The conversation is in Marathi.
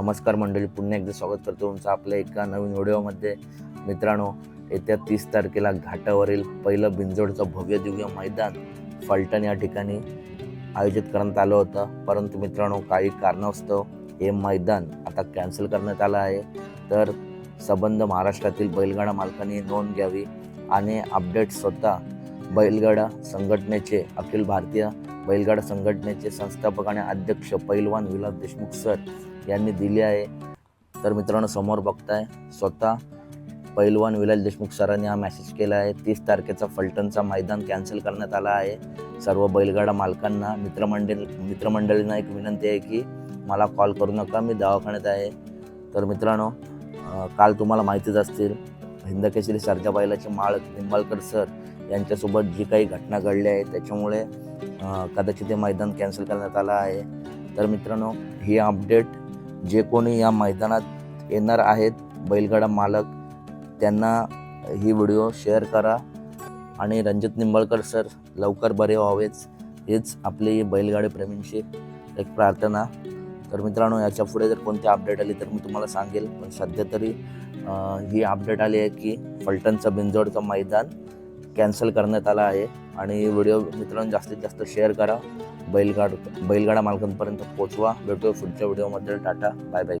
नमस्कार मंडळी पुन्हा एकदा स्वागत करतो तुमचं आपल्या एका नवीन व्हिडिओमध्ये. मित्रांनो येत्या तीस तारखेला घाटावरील पहिलं बिंजोडचं भव्य दिव्य मैदान फलटण या ठिकाणी आयोजित करण्यात आलं होतं. परंतु मित्रांनो काही कारणास्तव हे मैदान आता कॅन्सल करण्यात आलं आहे. तर संबंध महाराष्ट्रातील बैलगाडा मालकांनी नोंद घ्यावी आणि अपडेट स्वतः बैलगाडा संघटनेचे अखिल भारतीय बैलगाडा संघटनेचे संस्थापक आणि अध्यक्ष पैलवान विलास देशमुख सर यांनी दिली आहे. तर मित्रांनो समोर बघताय स्वतः पैलवान विलास देशमुख सरांनी हा मेसेज केला आहे. तीस तारखेचा फलटणचा मैदान कॅन्सल करण्यात आला आहे. सर्व बैलगाडा मालकांना मित्रमंडळ मित्रमंडळींना एक विनंती आहे की मला कॉल करू नका मी दवाखान्यात आहे. तर मित्रांनो काल तुम्हाला माहितीच असतील हिंदकेसरी सरजा बैलाचे माळ निंबाळकर सर यांच्यासोबत जी काही घटना घडली आहे त्याच्यामुळे कदाचित ते मैदान कॅन्सल करण्यात आलं आहे. तर मित्रांनो ही अपडेट जे कोणी या मैदानात येणार आहेत बैलगाडा मालक त्यांना ही व्हिडिओ शेअर करा. आणि रणजित निंबाळकर सर लवकर बरे व्हावेच. हेच आपली बैलगाडी प्रेमींची एक प्रार्थना. तर मित्रांनो याच्यापुढे जर कोणती अपडेट आली तर मी तुम्हाला सांगेल. पण सध्या तरी ही अपडेट आली आहे की फलटणचं बिंजोडचं मैदान कॅन्सल करण्यात आलं आहे. आणि व्हिडिओ मित्रांनो जास्तीत जास्त शेअर करा. बैलगाड बैलगाडा मालकांपर्यंत पोचवा भेटूया पुढच्या व्हिडिओमध्ये टाटा. Bye bye